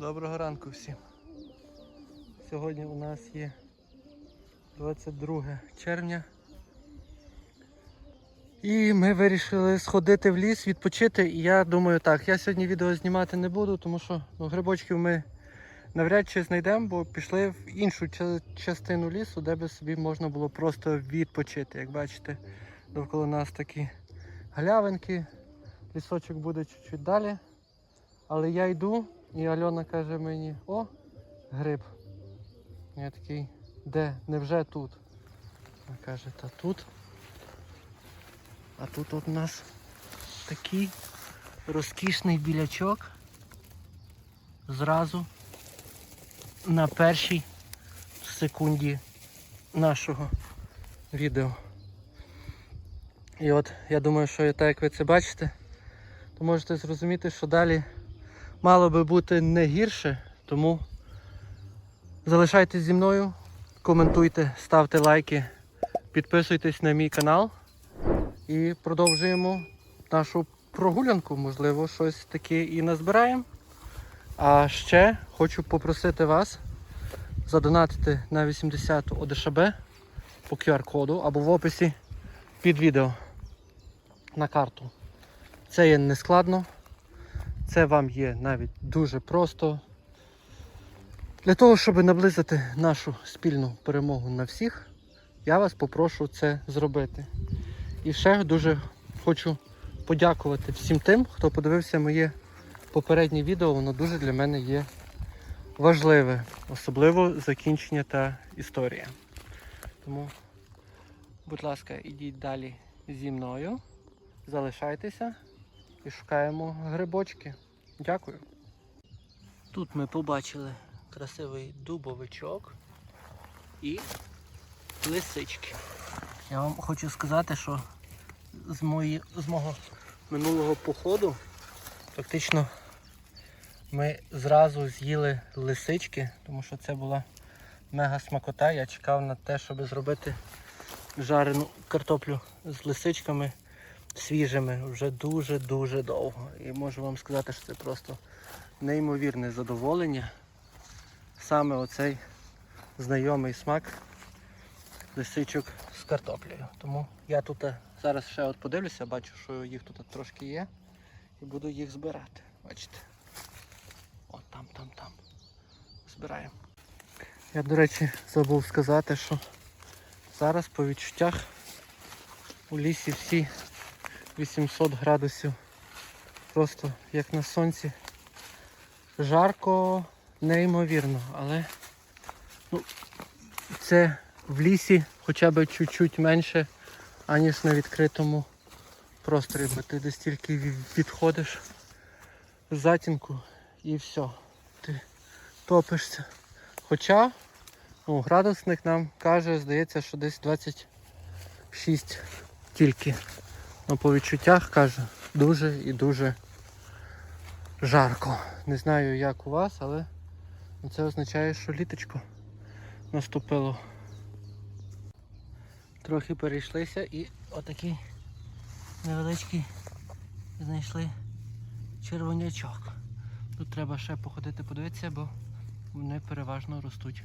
Доброго ранку всім. Сьогодні у нас є 22 червня. І ми вирішили сходити в ліс, відпочити. І я думаю так, я сьогодні відео знімати не буду, тому що ну, грибочків ми навряд чи знайдемо, бо пішли в іншу частину лісу, де би собі можна було просто відпочити. Як бачите, довкола нас такі галявинки, лісочок буде чуть-чуть далі. Але я йду, і Альона каже мені, о, гриб. Я такий, де? Невже тут? Вона каже, та тут. А тут от нас такий розкішний білячок. Зразу на першій секунді нашого відео. І от я думаю, що так як ви це бачите, то можете зрозуміти, що далі мало би бути не гірше, тому залишайтесь зі мною, коментуйте, ставте лайки, підписуйтесь на мій канал і продовжуємо нашу прогулянку. Можливо, щось таке і назбираємо. А ще хочу попросити вас задонатити на 80 ОДШБ по QR-коду або в описі під відео на карту. Це є нескладно. Це вам є навіть дуже просто. Для того, щоб наблизити нашу спільну перемогу на всіх, я вас попрошу це зробити. І ще дуже хочу подякувати всім тим, хто подивився моє попереднє відео. Воно дуже для мене є важливе, особливо закінчення та історія. Тому, будь ласка, ідіть далі зі мною, залишайтеся і шукаємо грибочки. Дякую. Тут ми побачили красивий дубовичок і лисички. Я вам хочу сказати, що з, мої, з мого минулого походу фактично ми зразу з'їли лисички, тому що це була мега смакота. Я чекав на те, щоб зробити жарену картоплю з лисичками свіжими вже дуже-дуже довго. І можу вам сказати, що це просто неймовірне задоволення. Саме оцей знайомий смак лисичок з картоплею. Тому я тут е, зараз ще от подивлюся, бачу, що їх тут трошки є. І буду їх збирати. Бачите? От там, там, там. Збираємо. Я, до речі, забув сказати, що зараз по відчуттях у лісі всі 800 градусів. Просто як на сонці. Жарко, неймовірно, але ну, це в лісі хоча б чуть-чуть менше, аніж на відкритому просторі, бо ти десь тільки ві- відходиш з затінку і все. Ти топишся. Хоча ну, градусник нам каже, здається, що десь 26 тільки. Ну, по відчуттях каже, дуже і дуже жарко. Не знаю як у вас, але це означає, що літочко наступило. Трохи перейшлися і отакий невеличкий знайшли червонячок. Тут треба ще походити подивитися, бо вони переважно ростуть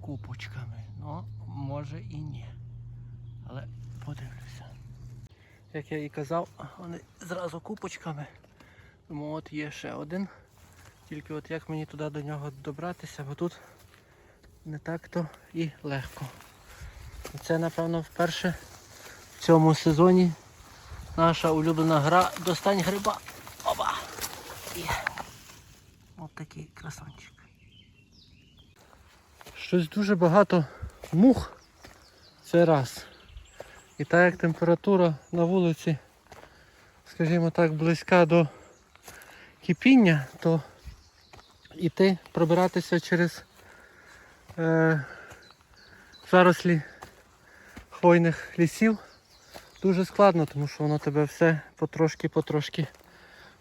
купочками. Ну, може і ні. Але подивлюся. Як я і казав, вони зразу купочками. Тому от є ще один. Тільки от як мені туди до нього добратися, бо тут не так-то і легко. І Це, напевно, вперше в цьому сезоні наша улюблена гра Достань гриба. Опа! Є. От такий красончик. Щось дуже багато мух. Це раз. І так як температура на вулиці, скажімо так, близька до кипіння, то іти пробиратися через е, зарослі хвойних лісів дуже складно, тому що воно тебе все потрошки-потрошки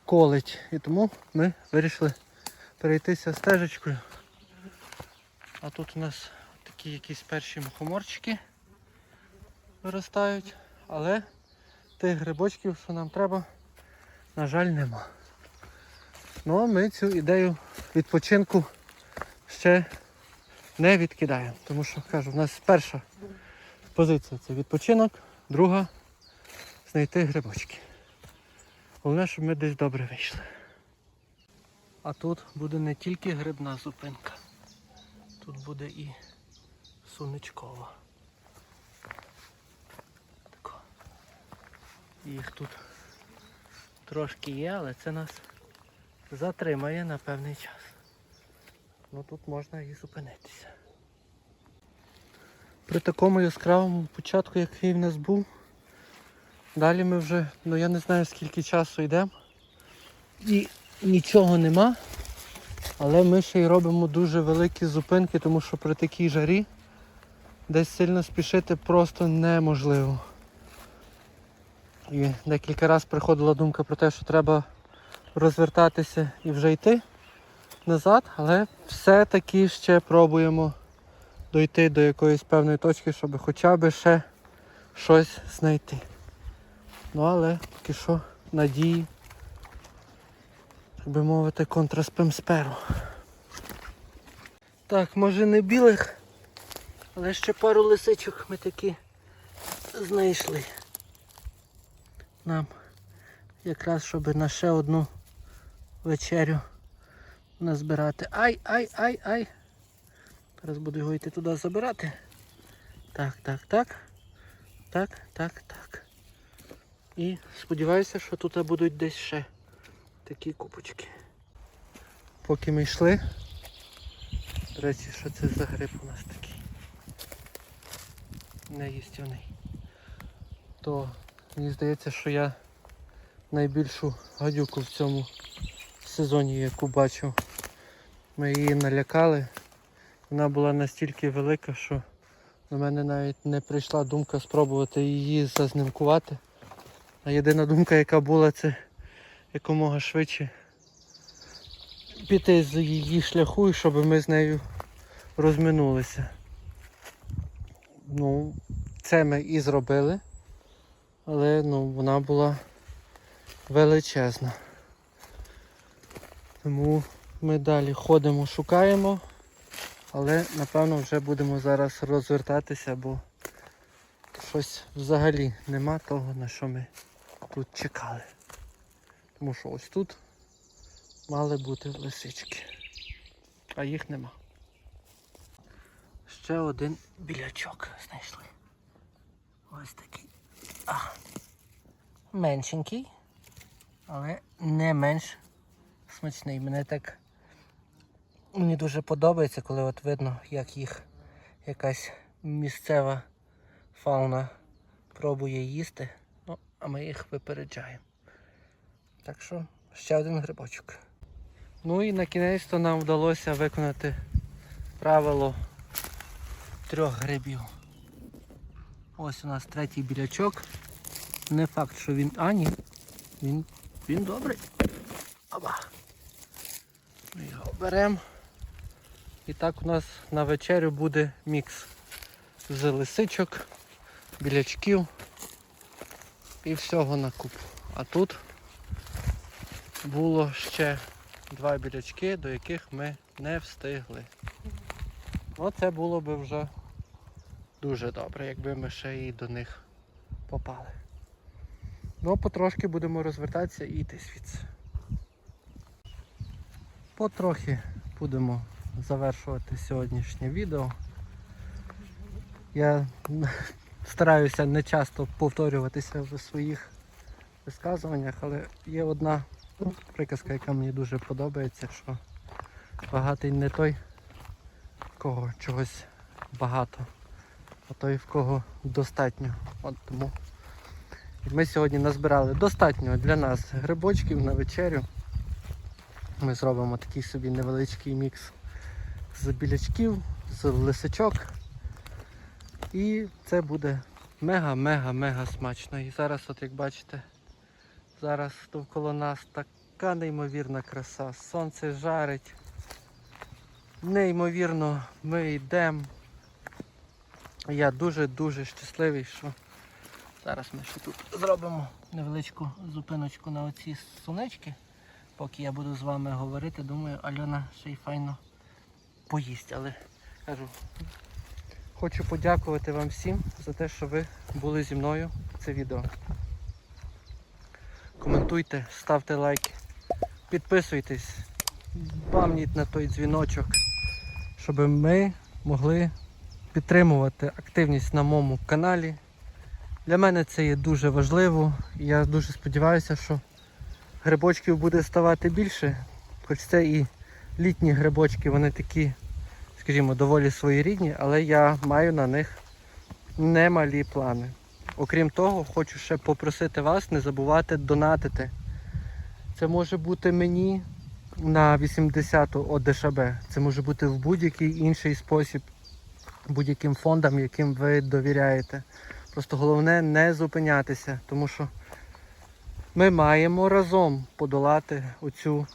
колить. І тому ми вирішили перейтися стежечкою. А тут у нас такі якісь перші мухоморчики виростають, але тих грибочків, що нам треба, на жаль, нема. Ну а ми цю ідею відпочинку ще не відкидаємо. Тому що кажу, в нас перша позиція це відпочинок, друга знайти грибочки. Головне, щоб ми десь добре вийшли. А тут буде не тільки грибна зупинка, тут буде і сонечкова. Їх тут трошки є, але це нас затримає на певний час. Ну тут можна і зупинитися. При такому яскравому початку, який в нас був, далі ми вже, ну я не знаю скільки часу йдемо. І нічого нема. Але ми ще й робимо дуже великі зупинки, тому що при такій жарі десь сильно спішити просто неможливо. І декілька разів приходила думка про те, що треба розвертатися і вже йти назад, але все-таки ще пробуємо дойти до якоїсь певної точки, щоб хоча б ще щось знайти. Ну але поки що надії, так би мовити, контраспим сперу. Так, може не білих, але ще пару лисичок ми таки знайшли. Нам якраз щоб на ще одну вечерю назбирати. Ай, ай, ай, ай. Зараз буду його йти туди забирати. Так, так, так. Так, так, так. І сподіваюся, що тут будуть десь ще такі купочки. Поки ми йшли. До речі, що це за гриб у нас такий? Неїстівний. То мені здається, що я найбільшу гадюку в цьому сезоні, яку бачу. Ми її налякали. Вона була настільки велика, що до мене навіть не прийшла думка спробувати її зазнимкувати. А єдина думка, яка була, це якомога швидше піти з її шляху і щоб ми з нею розминулися. Ну, це ми і зробили, але ну, вона була величезна. Тому ми далі ходимо, шукаємо, але напевно вже будемо зараз розвертатися, бо щось взагалі нема того, на що ми тут чекали. Тому що ось тут мали бути лисички, а їх нема. Ще один білячок знайшли. Ось такий. Меншенький, але не менш смачний. Мене так мені дуже подобається, коли от видно, як їх якась місцева фауна пробує їсти. Ну, а ми їх випереджаємо. Так що ще один грибочок. Ну і на кінець то нам вдалося виконати правило трьох грибів. Ось у нас третій білячок. Не факт, що він... А, ні. Він, він добрий. Оба. Ми його беремо. І так у нас на вечерю буде мікс з лисичок, білячків і всього на купу. А тут було ще два білячки, до яких ми не встигли. Ну це було би вже дуже добре, якби ми ще і до них попали. Ну, потрошки будемо розвертатися і йти звідси. Потрохи будемо завершувати сьогоднішнє відео. Я стараюся не часто повторюватися в своїх висказуваннях, але є одна приказка, яка мені дуже подобається, що багатий не той, в кого чогось багато, а той, в кого достатньо. От тому ми сьогодні назбирали достатньо для нас грибочків на вечерю. Ми зробимо такий собі невеличкий мікс з білячків, з лисичок. І це буде мега-мега-мега смачно. І зараз, от як бачите, зараз довкола нас така неймовірна краса. Сонце жарить. Неймовірно, ми йдемо. Я дуже-дуже щасливий, що зараз ми ще тут зробимо невеличку зупиночку на оці сунечки. поки я буду з вами говорити, думаю, Альона ще й файно поїсть. Але кажу, хочу подякувати вам всім за те, що ви були зі мною це відео. Коментуйте, ставте лайки, підписуйтесь, бамніть на той дзвіночок, щоб ми могли підтримувати активність на моєму каналі. Для мене це є дуже важливо. Я дуже сподіваюся, що грибочків буде ставати більше. Хоч це і літні грибочки, вони такі, скажімо, доволі своєрідні, але я маю на них немалі плани. Окрім того, хочу ще попросити вас не забувати донатити. Це може бути мені на 80-ту ОДШБ. Це може бути в будь-який інший спосіб, будь-яким фондам, яким ви довіряєте. Просто головне не зупинятися, тому що ми маємо разом подолати оцю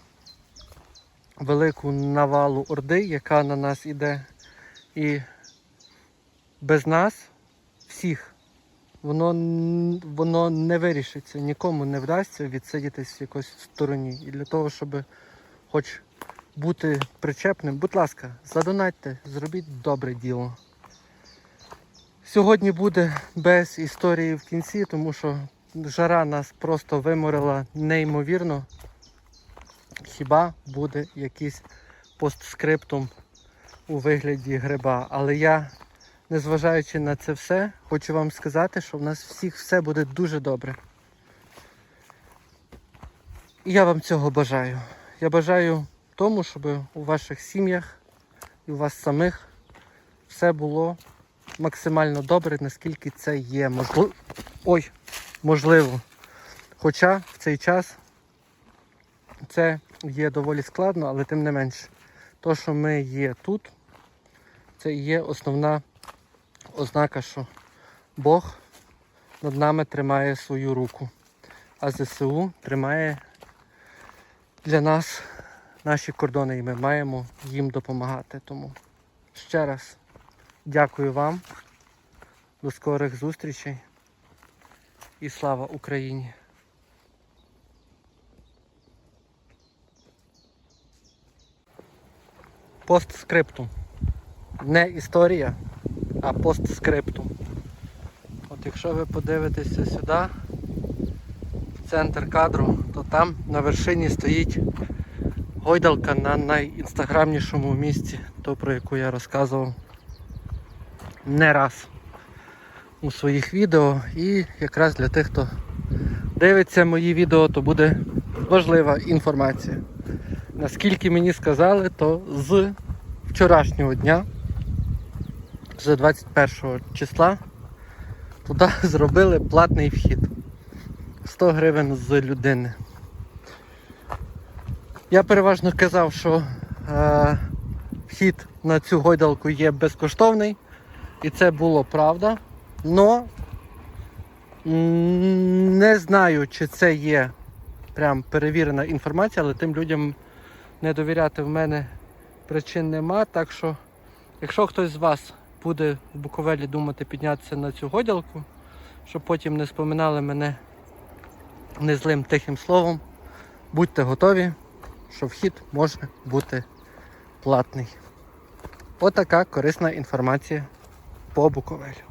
велику навалу орди, яка на нас іде. І без нас всіх воно, воно не вирішиться, нікому не вдасться відсидітись якось в стороні. І для того, щоб хоч бути причепним, будь ласка, задонатьте, зробіть добре діло. Сьогодні буде без історії в кінці, тому що жара нас просто виморила неймовірно. Хіба буде якийсь постскриптум у вигляді гриба. Але я, незважаючи на це все, хочу вам сказати, що в нас всіх все буде дуже добре. І я вам цього бажаю. Я бажаю тому, щоб у ваших сім'ях і у вас самих все було максимально добре, наскільки це є можливо. Ой, можливо. Хоча в цей час це є доволі складно, але тим не менше. То, що ми є тут, це є основна ознака, що Бог над нами тримає свою руку, а ЗСУ тримає для нас наші кордони, і ми маємо їм допомагати. Тому ще раз дякую вам. До скорих зустрічей і слава Україні! Постскриптум. Не історія, а постскриптум. От якщо ви подивитеся сюди, в центр кадру, то там на вершині стоїть гойдалка на найінстаграмнішому місці, то про яку я розказував не раз у своїх відео. І якраз для тих, хто дивиться мої відео, то буде важлива інформація. Наскільки мені сказали, то з вчорашнього дня, з 21 числа, туди зробили платний вхід. 100 гривень з людини. Я переважно казав, що е, вхід на цю гойдалку є безкоштовний. І це було правда. Но не знаю, чи це є прям перевірена інформація, але тим людям не довіряти в мене причин нема. Так що, якщо хтось з вас буде в Буковелі думати піднятися на цю годялку, щоб потім не споминали мене незлим тихим словом, будьте готові, що вхід може бути платний. Отака корисна інформація по Буковелю.